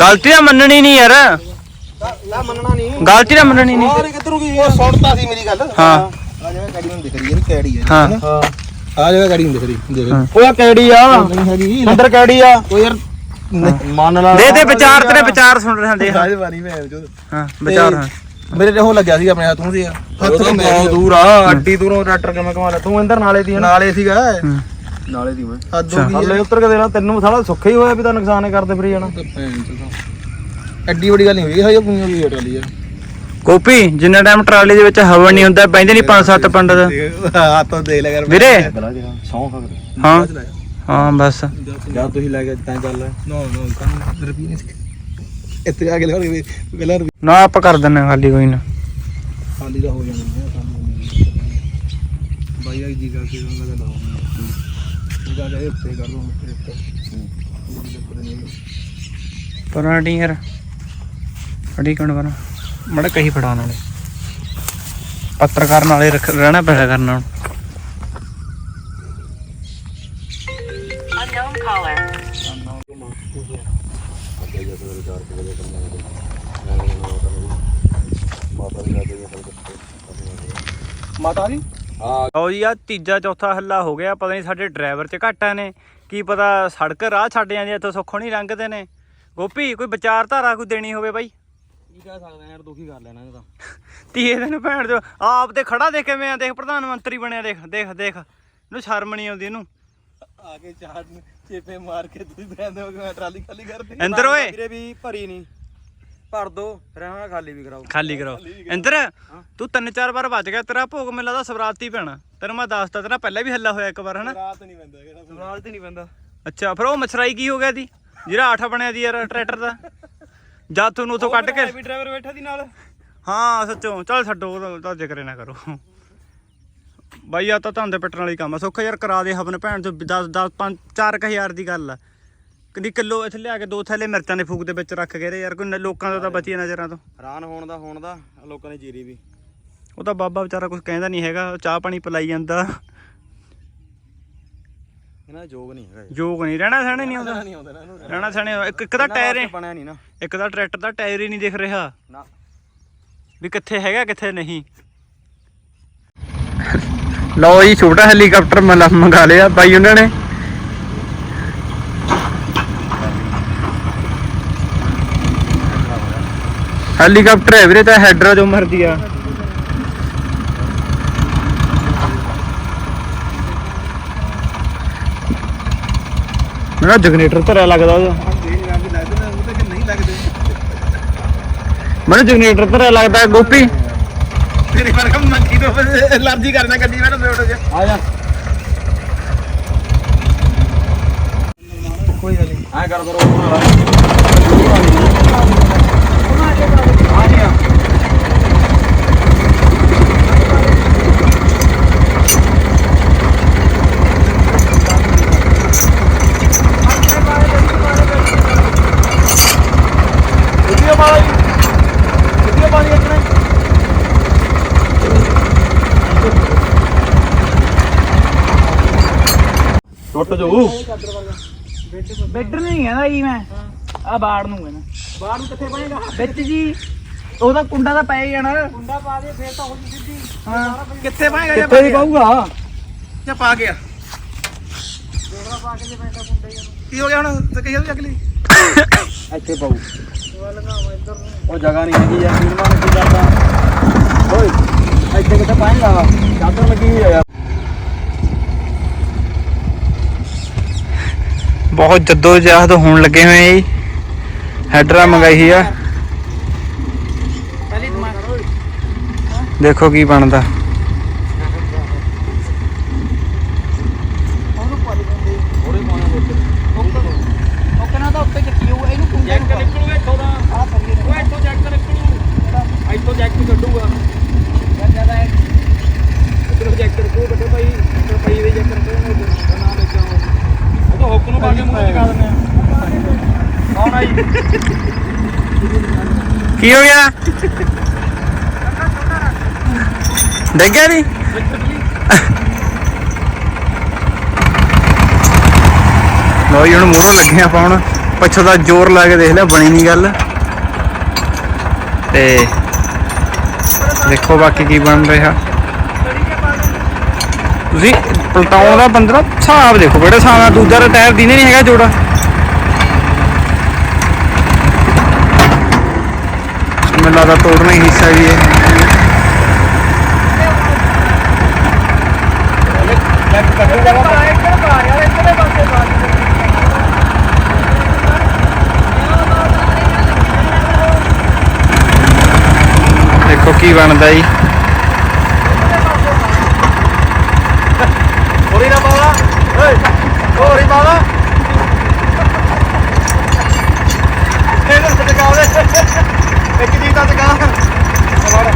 ਗਲਤੀ ਤਾਂ ਮੰਨਣੀ ਨਹੀਂ ਯਾਰ। ਲਾ ਮੰਨਣਾ ਨਹੀਂ। ਗਲਤੀ ਤਾਂ ਮੰਨਣੀ ਨਹੀਂ। ਹੋਰ ਕਿੱਧਰੋਂ ਗਈ ਉਹ ਸੁਣਤਾ ਸੀ ਮੇਰੀ ਗੱਲ। ਹਾਂ। ਆ ਜਗ੍ਹਾ ਗਾੜੀ ਨੂੰ ਦਿਖ ਰਹੀ ਹੈ ਕੈੜੀ ਹੈ। ਹਾਂ। ਹਾਂ ਆ ਗਾੜੀ ਨੂੰ ਦਿਖ। ਰਹੀ ਦੇਖ ਉਹ ਕਿਹੜੀ ਆ? ਨਹੀਂ ਹੈਗੀ। ਅੰਦਰ ਕਿਹੜੀ ਆ? ਉਹ ਯਾਰ ਮੰਨ ਲਾ ਦੇ ਦੇ ਵਿਚਾਰ ਤੇਰੇ ਵਿਚਾਰ ਸੁਣ ਰਹੇ ਹਾਂ ਦੇ ਰਾਜ ਵਾਰੀ ਮੈਂ ਜੋ ਹਾਂ ਵਿਚਾਰ ਹਾਂ। ਮੇਰੇ ਤੇ ਉਹ ਲੱਗਿਆ ਸੀ ਆਪਣੇ ਹੱਥ ਨੂੰ ਸੀ ਹੱਥ ਤੋਂ ਬਹੁਤ ਦੂਰ ਆ? ਅੱਡੀ ਦੂਰੋਂ ਟਰੈਕਟਰ ਕਿਵੇਂ ਕਮਾ ਲਿਆ? ਤੂੰ ਅੰਦਰ ਨਾਲੇ ਦੀ ਨਾਲੇ ਸੀਗਾ। ਹੂੰ। ਨਾਲੇ ਦੀ ਮੈਂ। ਹੱਦ ਹੋ ਗਈ ਹੱਲੇ ਉੱਤਰ ਕੇ ਦੇਣਾ ਤੈਨੂੰ ਸਾਲਾ ਸੁੱਖਾ ਹੀ ਹੋਇਆ ਵੀ ਤਾਂ ਨੁਕਸਾਨ ਹੀ ਕਰਦੇ ਫਰੀ ਜਾਣਾ। ਐਡੀ ਵੱਡੀ ਗੱਲ ਨਹੀਂ ਹੋਈ ਹਜੇ ਪੁੰਨੀਆਂ ਵੀ ਟਰਾਲੀ ਯਾਰ ਕੋਪੀ ਜਿੰਨਾ ਟਾਈਮ ਟਰਾਲੀ ਦੇ ਵਿੱਚ ਹਵਾ ਨਹੀਂ ਹੁੰਦਾ ਬੈਂਦੇ ਨਹੀਂ ਪੰਜ ਸੱਤ ਪੰਡਤ। ਹੱਥੋਂ ਦੇਖ ਲੈ ਕਰ। ਵੀਰੇ। ਸੌਂ ਹਾਂ। ਹਾਂ ਬਸ। ਜਾਂ ਤੁਸੀਂ ਲੈ ਕੇ ਤਾਂ ਚੱਲ। ਨੋ ਨੋ ਕੰਮ ਰੁਪਈ ਨਹੀਂ ਇੱਥੇ ਆ ਕੇ ਲਿਖੋ ਵੀ ਪਹਿਲਾਂ ਨਾ ਆਪਾਂ ਕਰ ਦਿੰਨੇ ਖਾਲੀ ਕੋਈ ਨਾ। ਖਾਲੀ ਦਾ ਹੋ ਜਾਣਾ ਬਾਈ ਆ ਜੀ ਕਰਕੇ ਉਹਨਾਂ ਦਾ ਲਾਓ ਇਹ ਜਾ ਕੇ ਉੱਤੇ ਕਰ ਲਓ ਪਰਾਂਟੀ ਯਾਰ। ਫੜੀ ਕਣ ਬਣਾ? ਮੜਾ ਕਹੀ ਫੜਾਉਣ ਵਾਲੇ ਪੱਤਰਕਾਰ ਨਾਲੇ ਰਹਿਣਾ ਪੈਣਾ ਕਰਨਾ ਹੁਣ. ਮਾਤਾ ਜੀ? ਲਓ ਜੀ ਆ ਤੀਜਾ ਚੌਥਾ ਹੱਲਾ ਹੋ ਗਿਆ ਪਤਾ ਨਹੀਂ ਸਾਡੇ ਡਰਾਈਵਰ ਚ ਘਾਟਾ ਨੇ। ਕੀ ਪਤਾ ਸੜਕ ਰਾਹ ਛੱਡ ਜਾਂਦੇ ਇੱਥੋਂ ਸੁੱਖੋਂ ਨਹੀਂ ਲੰਘਦੇ ਨੇ। ਗੋਪੀ ਕੋਈ ਵਿਚਾਰ ਧਾਰਾ ਕੋਈ ਦੇਣੀ ਹੋਵੇ ਬਾਈ? ਕੀ ਕਹਿ ਸਕਦੇ ਯਾਰ ਦੁਖੀ ਕਰ ਲੈਣਾ ਇਹ ਤਾਂ। ਤੀਏ ਦਿਨ ਭੈਣ ਜੋ ਆਪ ਤੇ ਖੜਾ ਦੇਖ ਕਿਵੇਂ ਆ ਦੇਖ ਪ੍ਰਧਾਨ ਮੰਤਰੀ ਬਣਿਆ ਦੇਖ ਦੇਖ ਦੇਖ। ਇਹਨੂੰ ਸ਼ਰਮ ਨਹੀਂ ਆਉਂਦੀ ਇਹਨੂੰ। ਆ ਕੇ ਚਾਰ ਚੇਪੇ ਮਾਰ ਕੇ ਤੁਸੀਂ ਕਹਿੰਦੇ ਹੋ ਕਿ ਮੈਂ ਟਰਾਲੀ ਖਾਲੀ ਕਰਦੀ ਇੰਦਰ ਓਏ। ਵੀਰੇ ਵੀ ਭਰੀ ਨਹੀਂ ਭਰ ਦੋ ਰਹਿਣਾ ਖਾਲੀ ਵੀ ਕਰਾਓ। ਖਾਲੀ ਕਰੋ ਇੰਦਰ ਤੂੰ ਤਿੰਨ ਚਾਰ ਵਾਰ ਵੱਜ ਗਿਆ ਤੇਰਾ ਭੋਗ ਮੈਨੂੰ ਲੱਗਦਾ ਸਵਰਾਤੀ ਪੈਣਾ। ਤੈਨੂੰ ਮੈਂ ਦੱਸਤਾ ਤੇਰਾ ਪਹਿਲਾਂ ਵੀ ਹੱਲਾ ਹੋਇਆ ਇੱਕ ਵਾਰ ਹਨਾ? ਰਾਤ ਨਹੀਂ ਪੈਂਦਾ ਕਿਹੜਾ ਸਵਾਲ ਤੇ ਨਹੀਂ ਪੈਂਦਾ। ਅੱਛਾ ਫਿਰ ਉਹ ਮਛਰਾਈ ਕੀ ਹੋ ਗਿਆ ਦੀ? ਜਿਹੜਾ ਆਠਾ ਬਣਿਆ ਦੀ ਯਾਰ ਟਰੈਕਟਰ ਦਾ? ਜਾ ਤੁਹਾਨੂੰ ਉਥੋਂ ਕੱਢ ਕੇ ਵੀ ਡਰਾਈਵਰ ਬੈਠਾ ਦੀ ਨਾਲ। ਹਾਂ ਸੱਚੋ। ਚੱਲ ਛੱਡੋ ਉਹਦਾ ਤਾਂ ਜ਼ਿਕਰ ਹੀ ਨਾ ਕਰੋ। ਬਾਈ ਆ ਤਾਂ ਧੰਦੇ ਪਿੱਟਣ ਵਾਲੀ ਕੰਮ ਆ। ਸੁੱਖ ਯਾਰ ਕਰਾ ਦੇ ਹਵਨ ਭੈਣ ਚੋ 10 10 5 4000 ਦੀ ਗੱਲ ਆ। ਕਦੀ ਕਿਲੋ ਇੱਥੇ ਲਿਆ ਕੇ ਦੋ ਥੈਲੇ ਮਿਰਚਾਂ ਦੇ ਫੂਕ ਦੇ ਵਿੱਚ ਰੱਖ ਗਏ ਰੇ ਯਾਰ ਕੋਈ ਨ- ਲੋਕਾਂ ਦਾ ਤਾਂ ਬਚੀ ਨਜ਼ਰਾਂ ਤੋਂ। ਹੈਰਾਨ ਹੋਣ ਦਾ ਹੋਣ ਦਾ ਲੋਕਾਂ ਨੇ ਜੀਰੀ ਵੀ। ਉਹ ਤਾਂ ਬਾਬਾ ਵਿਚਾਰਾ ਕੁਝ ਕਹਿੰਦਾ ਨਹੀਂ ਹੈਗਾ ਉਹ ਚਾਹ ਪਾਣੀ ਪਿਲਾਈ ਜਾਂਦਾ। ਇਹਨਾਂ ਦਾ ਜੋਗ ਨਹੀਂ ਹੈਗਾ ਜੋਗ ਨਹੀਂ ਰਹਿਣਾ ਸਹਿਣੇ ਨਹੀਂ ਆਉਂਦਾ। ਨਹੀਂ ਆਉਂਦਾ ਨਾ ਇਹਨੂੰ ਰਹਿਣਾ ਸਹਿਣੇ ਇੱਕ ਇੱਕ ਦਾ ਟਾਇਰ ਹੈ ਬਣਿਆ ਨਹੀਂ ਨਾ। ਇੱਕ ਦਾ ਟਰੈਕਟਰ ਦਾ ਟਾਇਰ ਹੀ ਨਹੀਂ ਦਿਖ ਰਿਹਾ। ਨਾ। ਵੀ ਕਿੱਥੇ ਹੈਗਾ ਕਿੱਥੇ ਨਹੀਂ। ਲਓ ਜੀ ਛੋਟਾ ਹੈਲੀਕਾਪਟਰ ਮੰਗਾ ਲਿਆ ਬਾਈ ਉਹਨਾਂ ਨੇ। ਹੈਲੀਕਾਪਟਰ ਹੈ ਵੀਰੇ ਤਾਂ ਹੈਡਰ ਜੋ ਮਰਦੀ ਆ। ਮੇਰਾ ਜਨਰੇਟਰ ਧਰਿਆ ਲੱਗਦਾ ਉਹਦਾ। ਮੈਨੂੰ ਜਨਰੇਟਰ ਧਰਿਆ ਲੱਗਦਾ ਗੋਪੀ। ਤੇਰੀ ਵਰਗਾ ਮੱਖੀ ਤੋਂ ਅਲਰਜੀ ਕਰਨਾ ਗੱਡੀ ਮੈਂ ਤਾਂ ਉੱਠ ਜਾ ਆ ਜਾ। ਕੋਈ ਗੱਲ ਨਹੀਂ ਐ ਕਰ ਕਰੋ ਉਹ ਵਾਲਾ ਆ ਗਿਆ ਵੀਡੀਓ ਵਾਲਾ ਵੀਡੀਓ ਪਾਣੀ ਇੱਥੇ ਟੁੱਟ ਜਾਊ ਬੈਡਰ ਨਹੀਂ ਕਹਿੰਦਾ ਜੀ ਮੈਂ। ਆ ਬਾੜ ਨੂੰ ਕਹਿੰਦਾ ਬਾਹਰ ਨੂੰ ਕਿੱਥੇ ਪਾਏਗਾ? ਵਿੱਚ ਜੀ ਉਹਦਾ ਕੁੰਡਾ ਤਾਂ ਪੈ ਜਾਣਾ। ਕੁੰਡਾ ਪਾ ਦੇ ਫੇਰ ਤਾਂ ਹੋ ਜੂ ਸਿੱਧੀ। ਹਾਂ। ਕਿੱਥੇ ਪਾਏਗਾ ਕਿੱਥੇ ਵੀ ਪਾਊਗਾ? ਜਾਂ ਪਾ ਗਿਆ। ਕੀ ਹੋ ਗਿਆ ਹੁਣ? ਤੇ ਕਹੀ ਜਾਂਦੀ ਅਗਲੀ। ਇੱਥੇ ਪਾਉ ਉਹ ਜਗ੍ਹਾ ਨਹੀਂ ਹੈਗੀ ਯਾਰ ਵੀਰਮਾ ਨੇ ਕੀ ਕਰਦਾ? ਓਏ ਇੱਥੇ ਕਿੱਥੇ ਪਾਏਗਾ ਚਾਦਰ ਲੱਗੀ ਹੋਈ ਆ ਯਾਰ ਬਹੁਤ ਜੱਦੋ ਜਹਿਦ ਹੋਣ ਲੱਗੇ ਹੋਏ ਜੀ। ਹੈਡਰਾ ਮੰਗਾਈ ਆ। ਦੇਖੋ ਕੀ ਬਣਦਾ ਥੋੜੇ ਪਾਉਣਾ ਵਿੱਚ ਉਹ ਕਹਿੰਦਾ ਤਾਂ ਉੱਤੇ ਚੱਕੀ ਹੋਊ ਇਹਨੂੰ ਜੈਕ ਨਿਕਲੂਗਾ ਇੱਥੋਂ ਦਾ ਓਏ ਇੱਥੋਂ ਜੈਕ ਨਿਕਲੂ ਇੱਥੋਂ ਜੈਕ ਕੱਢੂਗਾ ਇੱਧਰੋਂ ਜੈਕ ਰੱਖੋ ਵੱਡੇ ਭਾਈ ਇੱਧਰ ਭਾਈ ਦੇ ਜੈਕ ਰੱਖੋ ਨਾ ਨਾ ਲੈ ਜਾਓ ਉਹ ਤਾਂ ਹੁੱਕ ਨੂੰ ਪਾ ਕੇ ਮੂੰਹ ਲਗਾ ਦਿੰਦੇ ਆ। ਕੌਣ ਆਈ ਕੀ ਹੋ ਗਿਆ? ਡੱਗਿਆ ਨਹੀਂ ਲੋ ਜੀ, ਹੁਣ ਮੂਹਰੋਂ ਲੱਗੇ ਆਪਾਂ ਹੁਣ। ਪਿੱਛੋਂ ਦਾ ਜ਼ੋਰ ਲਾ ਕੇ ਦੇਖ ਲਿਆ, ਬਣੀ ਨਹੀਂ ਗੱਲ। ਤੇ ਦੇਖੋ ਬਾਕੀ ਕੀ ਬਣ ਰਿਹਾ। ਤੁਸੀਂ? ਪਲਟਾਉਣ ਦਾ ਬੰਦਾ ਹਿਸਾਬ ਦੇਖੋ ਕਿਹੜੇ ਹਿਸਾਬ ਨਾਲ, ਦੂਜਾ ਟਾਇਰ ਦੀਨੇ ਨਹੀਂ ਹੈਗਾ ਜੋੜਾ। ਮੈਨੂੰ ਲੱਗਦਾ ਤੋੜਨਾ ਹੀ ਹਿੱਸਾ ਵੀ ਹੈ। ਦੇਖੋ ਕੀ ਬਣਦਾ ਜੀ ਹੋਰੀ ਨਾ ਪਾਵਾ ਓਏ, ਹੋਰੀ ਪਾਵਾ ਇਹਨੂੰ ਟਕਾ ਦੇ ਇੱਕ ਜੀ ਤਾਂ ਟਕਾ ਸਵਾਰ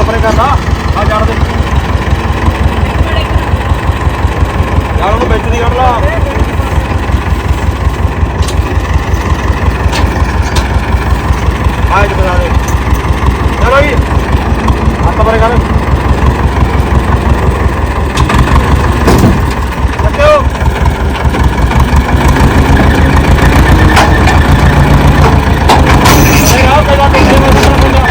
ਆਪਣੇ ਕਰਨਾ ਆ ਜਾਣ ਦੇ ਯਾਰ ਉਹਨੂੰ ਵਿੱਚ ਦੀ ਕੱਢ ਲਾ ਆਜ ਬਣਾ ਦੇ ਚਲੋ ਜੀ ਹੱਥ ਪਰੇ ਕਰ ਬੱਚੋ ਨਹੀਂ ਆਓ ਪਹਿਲਾਂ ਪਿੱਛੇ ਮੈਂ ਪਹਿਲਾਂ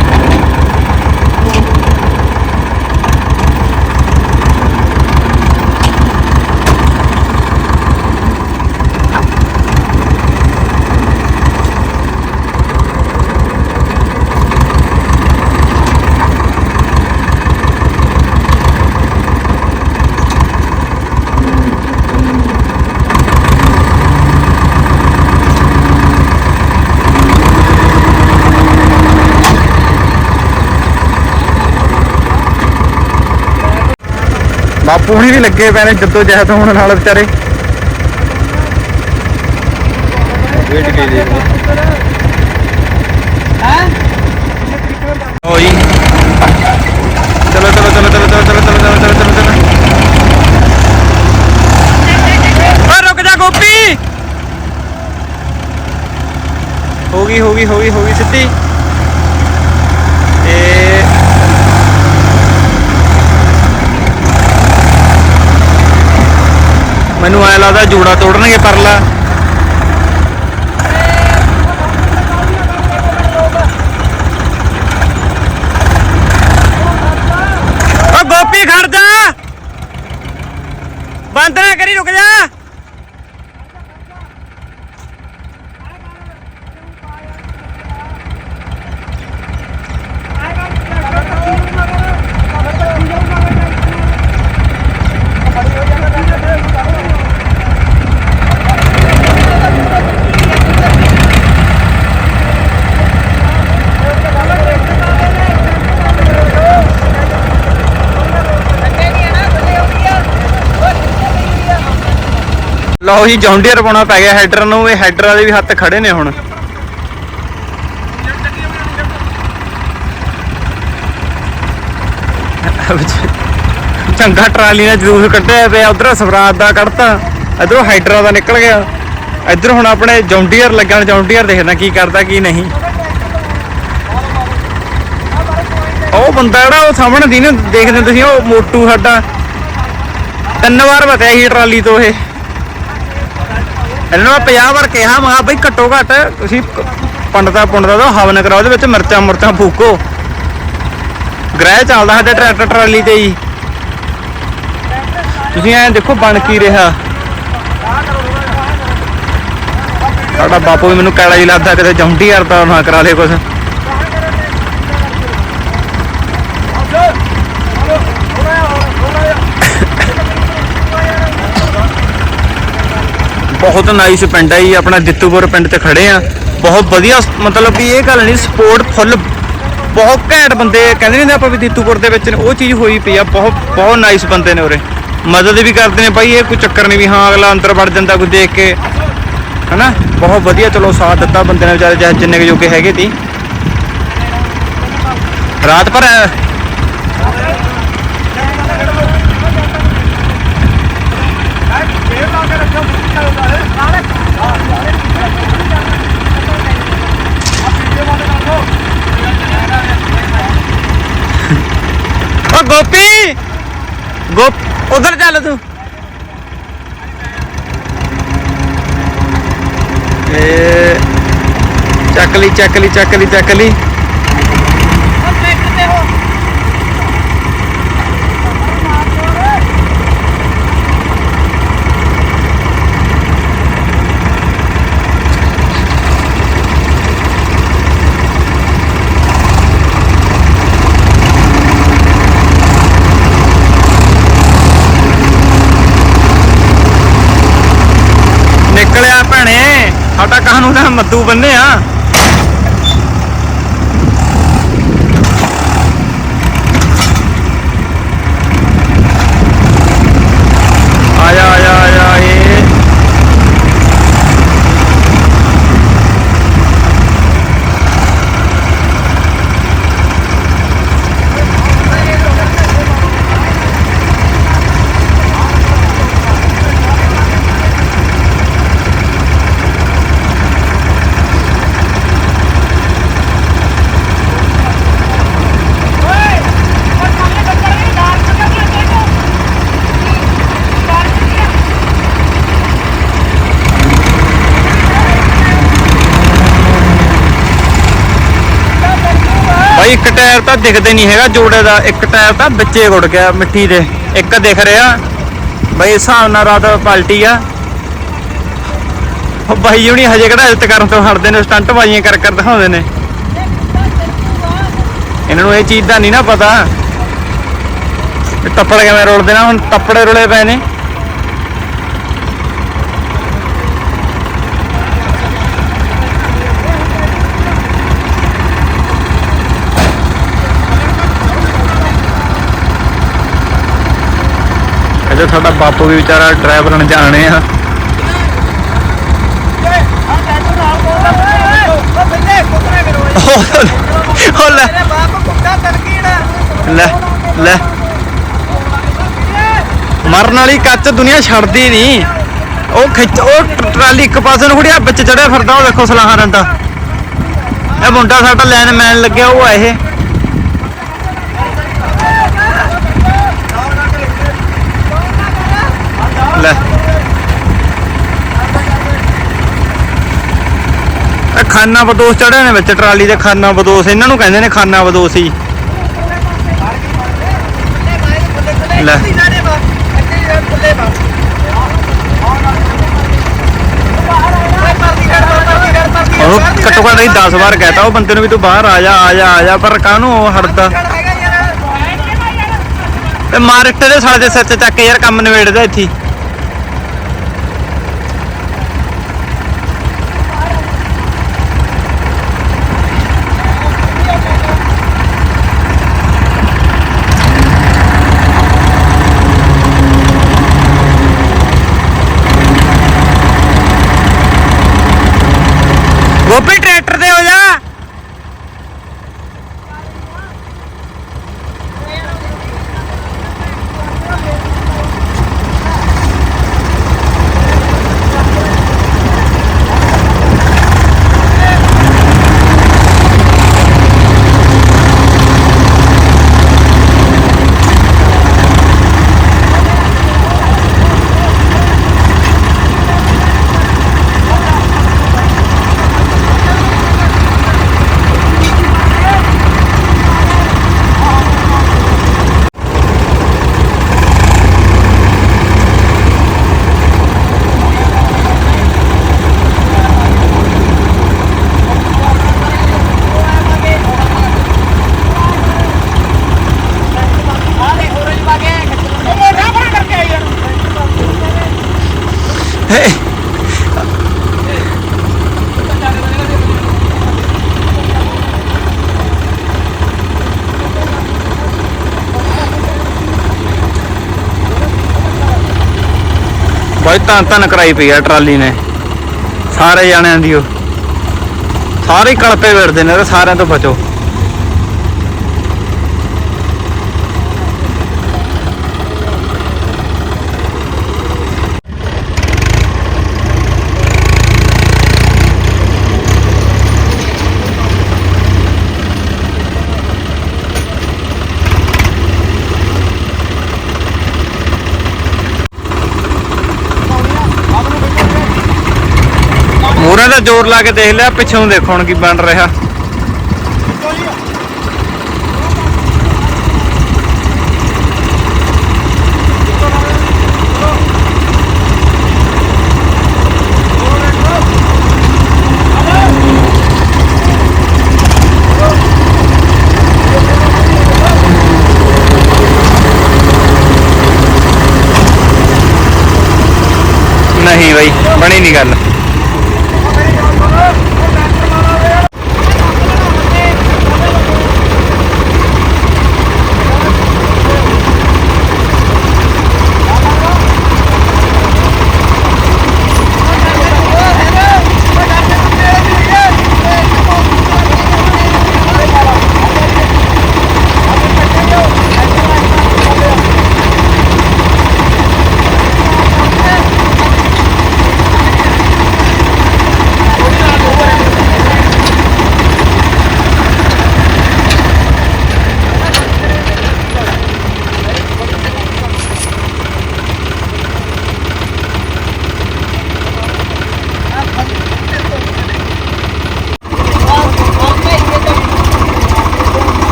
ਬਾਪੂ ਵੀ ਲੱਗੇ ਪਏ ਨੇ ਜੱਦੋ ਜਹਿਦ ਹੋਣ ਨਾਲ ਵਿਚਾਰੇ। ਵੇਟ ਕੇ ਦੇਖਦੇ ਓ ਜੀ। ਚਲੋ ਚਲੋ ਚਲੋ ਚਲੋ ਚਲੋ ਚਲੋ ਚਲੋ ਚਲੋ ਚਲੋ ਚਲੋ। ਓ, ਰੁਕ ਜਾ ਗੋਪੀ। ਹੋ ਗਈ ਹੋ ਗਈ ਹੋ ਗਈ ਹੋ ਗਈ ਸਿੱਧੀ। ਦਾ ਜੋੜਾ ਤੋੜਨਗੇ ਪਰਲਾ। ਲਓ ਜੀ, ਜੌਂਡੀਅਰ ਪਾਉਣਾ ਪੈ ਗਿਆ ਹੈਡਰ ਨੂੰ, ਇਹ ਹੈਡਰ ਵਾਲੇ ਵੀ ਹੱਥ ਖੜੇ ਨੇ ਹੁਣ। ਚੰਗਾ ਟਰਾਲੀ ਨੇ ਜਰੂਰ ਕੱਢਿਆ ਪਿਆ, ਉਧਰ ਸਵਰਾਜ ਦਾ ਕੱਢਤਾ, ਇਧਰੋਂ ਹਾਈਡਰਾ ਦਾ ਨਿਕਲ ਗਿਆ। ਇਧਰ ਹੁਣ ਆਪਣੇ ਜੌਂਡੀਅਰ ਲੱਗਣ, ਜੌਂਡੀਅਰ ਦੇਖਣਾ ਕੀ ਕਰਦਾ, ਕੀ ਨਹੀਂ। ਉਹ ਬੰਦਾ ਜਿਹੜਾ ਉਹ ਸਾਹਮਣੇ ਦੀ ਨੂੰ, ਦੇਖਦੇ ਤੁਸੀਂ, ਉਹ ਮੋਟੂ ਸਾਡਾ। ਤਿੰਨ ਵਾਰ ਬਤਿਆ ਸੀ ਟਰਾਲੀ ਤੋਂ ਇਹ। ਇਹਨਾਂ ਨੂੰ ਮੈਂ 50 ਵਾਰ ਕਿਹਾ, ਮੈਂ ਕਿਹਾ, ਬਈ ਘੱਟੋ ਘੱਟ ਤੁਸੀਂ ਪੰਡਤਾ ਪੁੰਡਤਾ ਦਾ ਹਵਨ ਕਰਾਓ, ਉਹਦੇ ਵਿੱਚ ਮਿਰਚਾਂ ਮੁਰਚਾਂ ਫੂਕੋ। ਗ੍ਰਹਿ ਚੱਲਦਾ ਸਾਡੇ ਟਰੈਕਟਰ ਟਰਾਲੀ ਤੇ ਹੀ। ਤੁਸੀਂ ਐਂ ਦੇਖੋ ਬਣ ਕੀ ਰਿਹਾ। ਸਾਡਾ ਬਾਪੂ ਵੀ ਮੈਨੂੰ ਕੈੜਾ ਹੀ ਲੱਗਦਾ, ਕਿਤੇ ਜੌਂਡੀ ਯਾਰ ਦਾ ਨਾ ਕਰਾ ਲੇ ਕੁਛ। ਬਹੁਤ ਨਾਈਸ ਪਿੰਡ ਹੈ ਜੀ ਆਪਣਾ ਦਿੱਤੂਪੁਰ ਪਿੰਡ ਤੇ ਖੜੇ ਆ। ਬਹੁਤ ਵਧੀਆ ਮਤਲਬ ਵੀ ਇਹ ਗੱਲ ਨਹੀਂ ਸਪੋਰਟ ਫੁੱਲ ਬਹੁਤ ਘੈਂਟ ਬੰਦੇ ਕਹਿੰਦੇ ਨੇ ਆਪਾਂ ਵੀ ਦਿੱਤੂਪੁਰ ਦੇ ਵਿੱਚ ਨੇ, ਉਹ ਚੀਜ਼ ਹੋਈ ਪਈ ਆ ਬਹੁਤ ਬਹੁਤ ਨਾਈਸ ਬੰਦੇ ਨੇ ਉਰੇ। ਮਦਦ ਵੀ ਕਰਦੇ ਨੇ ਭਾਈ ਇਹ ਕੋਈ ਚੱਕਰ ਨਹੀਂ ਵੀ ਹਾਂ ਅਗਲਾ ਅੰਦਰ ਵੜ ਜਾਂਦਾ ਕੋਈ ਦੇਖ ਕੇ। ਹਨਾ? ਬਹੁਤ ਵਧੀਆ ਚਲੋ ਸਾਥ ਦਿੱਤਾ ਬੰਦੇ ਨੇ ਵਿਚਾਰੇ ਜਿਹੇ ਜਿੰਨੇ ਕੁ ਜੋਗੇ ਹੈਗੇ ਤੀ ਰਾਤ ਭਰ ਗੋਪ ਉਧਰ ਚੱਲ ਤੂੰ। ਚੱਕ ਲਈ ਚੱਕ ਲਈ ਚੱਕ ਲਈ ਚੱਕ ਲਈ। ਸਾਡਾ ਮੱਦੂ ਬੰਨੇ ਆ ਆਇਆ ਆਇਆ ਆਇਆ ਏ ਭਾਈ ਇੱਕ ਟਾਇਰ ਤਾਂ ਦਿਖਦੇ ਨਹੀਂ ਹੈਗਾ, ਜੋੜੇ ਦਾ ਇੱਕ ਟਾਇਰ ਤਾਂ ਵਿੱਚੇ ਗੁੜ ਗਿਆ ਮਿੱਟੀ ਦੇ। ਇੱਕ ਦਿਖ ਰਿਹਾ, ਬਈ ਹਿਸਾਬ ਨਾਲ ਰਾਤ ਪਲਟੀ ਆ। ਉਹ ਬਾਈ ਹੁਣੀ ਹਜੇ ਕਿਹੜਾ ਇੱਜ਼ਤ ਕਰਨ ਤੋਂ ਹਟਦੇ ਨੇ ਸਟੰਟ ਬਾਜ਼ੀਆਂ ਕਰ ਕਰ ਦਿਖਾਉਂਦੇ ਨੇ। ਇਹਨਾਂ ਨੂੰ ਇਹ ਚੀਜ਼ ਦਾ ਨਹੀਂ ਨਾ ਪਤਾ। ਟੱਪੜ ਕਿਵੇਂ ਰੋਲਦੇ ਨਾ, ਹੁਣ ਤੱਪੜੇ ਰੋਲੇ ਪਏ ਨੇ। ਅਜੇ ਸਾਡਾ ਬਾਪੂ ਵੀ ਵਿਚਾਰਾ ਡਰਾਈਵਰ ਅਣਜਾਣੇ ਆ ਉਹ ਲੈ ਲੈ ਲੈ। ਮਰਨ ਵਾਲੀ ਕੱਚ ਦੁਨੀਆ ਛੱਡਦੀ ਨਹੀਂ। ਉਹ ਖਿੱਚ, ਉਹ ਟਰਾਲੀ ਇੱਕ ਪਾਸੇ ਨੂੰ ਖੜਿਆ, ਵਿੱਚ ਚੜਿਆ ਫਿਰਦਾ, ਉਹ ਦੇਖੋ ਸਲਾਹਾਂ ਰੰਡਾ ਇਹ ਮੁੰਡਾ ਸਾਡਾ ਲਾਈਨ ਮੈਨ ਲੱਗਿਆ, ਉਹ ਆ ਇਹ ਲੈ ਇਹ ਖਾਨਾ ਬਦੋਸ ਚੜੇ ਨੇ ਵਿੱਚ, ਟਰਾਲੀ ਦੇ ਖਾਨਾ ਬਦੋਸ, ਇਹਨਾਂ ਨੂੰ ਕਹਿੰਦੇ ਨੇ ਖਾਨਾ ਬਦੋਸ ਹੀ। ਲੈ। ਉਹ ਘੱਟੋ ਘੱਟ ਅਸੀਂ 10 ਵਾਰ ਕਹਿਤਾ, ਉਹ ਬੰਦੇ ਨੂੰ ਵੀ ਤੂੰ ਬਾਹਰ ਆ ਜਾ ਆ ਜਾ ਆ ਜਾ, ਪਰ ਕਾਹਨੂੰ ਉਹ ਹਟਦਾ? ਤੇ ਮਾਰ ਦੇ ਸਾਲੇ ਦੇ ਸਿਰ ਤੇ ਚੱਕ ਯਾਰ, ਕੰਮ ਨਿਬੇੜਦਾ ਇੱਥੇ ਹੀ। ਗੋਪੀ ਟਰੈਕਟਰ ਤੇ ਹੋ ਜਾ ਬਾਈ ਤਾਂ ਤਾਂ ਕਰਾਈ ਪਈ ਆ ਟਰਾਲੀ ਨੇ। ਸਾਰੇ ਜਾਣਿਆਂ ਦੀ ਉਹ। ਸਾਰੇ ਹੀ ਕਲਪੇ ਵਿਰਦੇ ਨੇ ਤੇ ਸਾਰਿਆਂ ਤੋਂ ਬਚੋ ਮੂਹਰੇ ਦੇ ਤਾਂ ਜ਼ੋਰ ਲਾ ਕੇ ਦੇਖ ਲਿਆ ਪਿੱਛੋਂ ਦੇਖੋ ਹੁਣ ਕੀ ਬਣ ਰਿਹਾ ਨਹੀਂ ਬਈ ਬਣੀ ਨਹੀਂ ਗੱਲ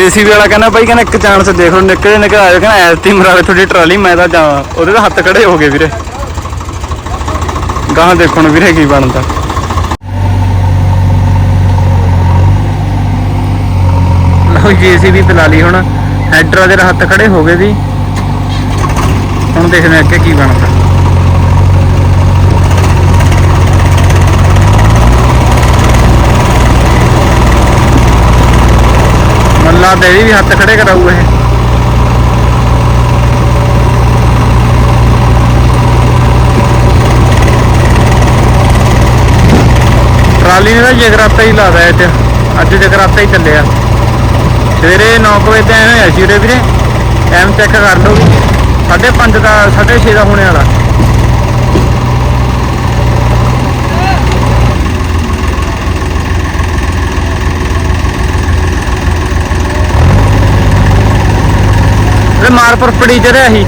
ਜੀਸੀਬੀ ਵਾਲਾ ਕਹਿੰਦਾ ਬਾਈ, ਕਹਿੰਦਾ ਇੱਕ ਚਾਂਸ ਦੇਖ ਲਓ, ਨਿਕਲੇ, ਨਿਕਲ ਆਇਓ। ਕਹਿੰਦਾ ਐਲਤੀ ਮਰਾਵੇ ਤੁਹਾਡੀ ਟਰਾਲੀ, ਮੈਂ ਤਾਂ ਜਾਵਾਂ ਉਹਦੇ ਤਾਂ ਹੱਥ ਖੜੇ ਹੋ ਗਏ ਵੀਰੇ। ਗਾਹਾਂ ਦੇਖਣ ਵੀਰੇ ਕੀ ਬਣਦਾ। ਲਓ ਜੀਸੀਬੀ ਪਲਾ ਲਈ ਹੁਣ। ਹੈਡਰ ਦੇ ਹੱਥ ਖੜੇ ਹੋ ਗਏ ਵੀ। ਹੁਣ ਦੇਖਦੇ ਹਾਂ ਅੱਗੇ ਕੀ ਬਣਦਾ। ਮੱਲਾ ਤੇ ਵੀ ਹੱਥ ਖੜੇ ਕਰਾਊ ਇਹ। ਟਰਾਲੀ ਨੇ ਤਾਂ ਜਗਰਾਤਾ ਹੀ ਲਾਦਾ ਇਹ ਤੇ। ਅੱਜ ਜਗਰਾਤਾ ਹੀ ਚੱਲਿਆ। ਸਵੇਰੇ 9 ਵਜੇ ਤੇ ਆਏ ਹੋਇਆ ਸੀ ਉਰੇ ਵੀਰੇ। ਟਾਈਮ ਚੈੱਕ ਕਰ ਲਓ ਵੀ। 5:30 ਦਾ 6:30 ਦਾ ਹੋਣੇ ਵਾਲਾ। ਇਹ ਮਾਰਪੁਰ ਪੜੀ ਚੜਿਆ ਸੀ